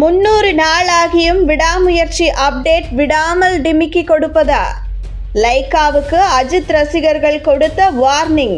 முன்னூறு நாளாகியும் விடாமுயற்சி அப்டேட் விடாமல் டிமிக்கி கொடுப்பதா? லைக்காவுக்கு அஜித் ரசிகர்கள் கொடுத்த வார்னிங்.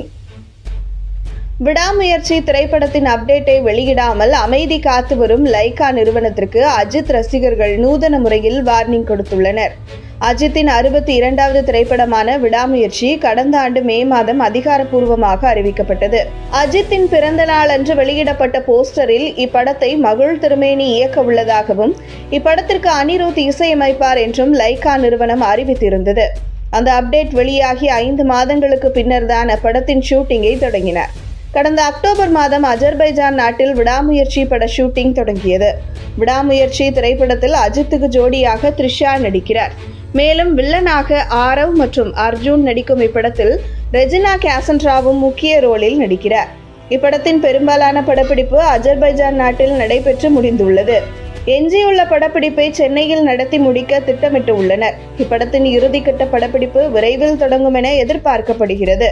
விடாமுயற்சி திரைப்படத்தின் அப்டேட்டை வெளியிடாமல் அமைதி காத்து வரும் லைகா நிறுவனத்திற்கு அஜித் ரசிகர்கள் நூதன முறையில் வார்னிங் கொடுத்துள்ளனர். அஜித்தின் அறுபத்தி இரண்டாவது திரைப்படமான விடாமுயற்சி கடந்த ஆண்டு மே மாதம் அதிகாரப்பூர்வமாக அறிவிக்கப்பட்டது. அஜித்தின் பிறந்த நாள் அன்று வெளியிடப்பட்ட போஸ்டரில் இப்படத்தை மகிழ் திருமேனி இயக்க உள்ளதாகவும் இப்படத்திற்கு அனிருத் இசையமைப்பார் என்றும் லைகா நிறுவனம் அறிவித்திருந்தது. அந்த அப்டேட் வெளியாகி ஐந்து மாதங்களுக்கு பின்னர் தான் அப்படத்தின் ஷூட்டிங்கை தொடங்கினார். கடந்த அக்டோபர் மாதம் அஜர்பைஜான் நாட்டில் விடாமுயற்சி பட ஷூட்டிங் தொடங்கியது. விடாமுயற்சி திரைப்படத்தில் அஜித்துக்கு ஜோடியாக த்ரிஷா நடிக்கிறார். மேலும் வில்லனாக ஆரவ் மற்றும் அர்ஜுன் நடிக்கும் இப்படத்தில் ரெஜினா கேசன்ட்ராவும் முக்கிய ரோலில் நடிக்கிறார். இப்படத்தின் பெரும்பாலான படப்பிடிப்பு அஜர்பைஜான் நாட்டில் நடைபெற்று முடிந்துள்ளது. எஞ்சியுள்ள படப்பிடிப்பை சென்னையில் நடத்தி முடிக்க திட்டமிட்டு உள்ளனர். இப்படத்தின் இறுதிக்கட்ட படப்பிடிப்பு விரைவில் தொடங்கும் என எதிர்பார்க்கப்படுகிறது.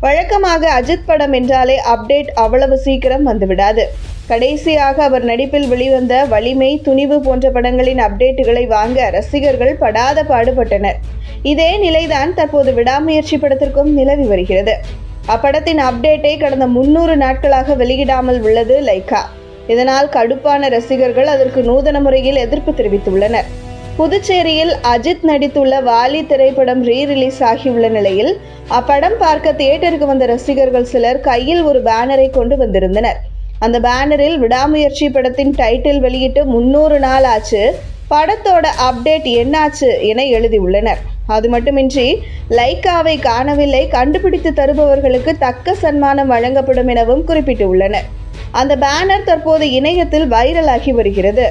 வழக்கமாக அஜித் படம் என்றாலே அப்டேட் அவ்வளவு சீக்கிரம் வந்துவிடாது. கடைசியாக அவர் நடிப்பில் வெளிவந்த வலிமை துணிவு போன்ற படங்களின் அப்டேட்டுகளை வாங்க ரசிகர்கள் படாத பாடுபட்டனர். இதே நிலைதான் தற்போது விடாமுயற்சி படத்திற்கும் நிலவி வருகிறது. அப்படத்தின் அப்டேட்டை கடந்த முன்னூறு நாட்களாக வெளியிடாமல் உள்ளது லைகா. இதனால் கடுப்பான ரசிகர்கள் அதற்கு நூதன முறையில் எதிர்ப்பு தெரிவித்துள்ளனர். புதுச்சேரியில் அஜித் நடித்துள்ள வாலி திரைப்படம் ரீ ரிலீஸ் ஆகியுள்ள நிலையில் அப்படம் பார்க்க தியேட்டருக்கு வந்த ரசிகர்கள் சிலர் கையில் ஒரு பேனரை கொண்டு வந்திருந்தனர். அந்த பேனரில் விடாமுயற்சி படத்தின் டைட்டில் வெளியிட்டு முன்னூறு நாள் ஆச்சு படத்தோட அப்டேட் என்னாச்சு என எழுதியுள்ளனர். அது மட்டுமின்றி லைக்காவை காணவில்லை கண்டுபிடித்து தருபவர்களுக்கு தக்க சன்மானம் வழங்கப்படும் எனவும் குறிப்பிட்டுள்ளனர். அந்த பேனர் தற்போது இணையத்தில் வைரலாகி வருகிறது.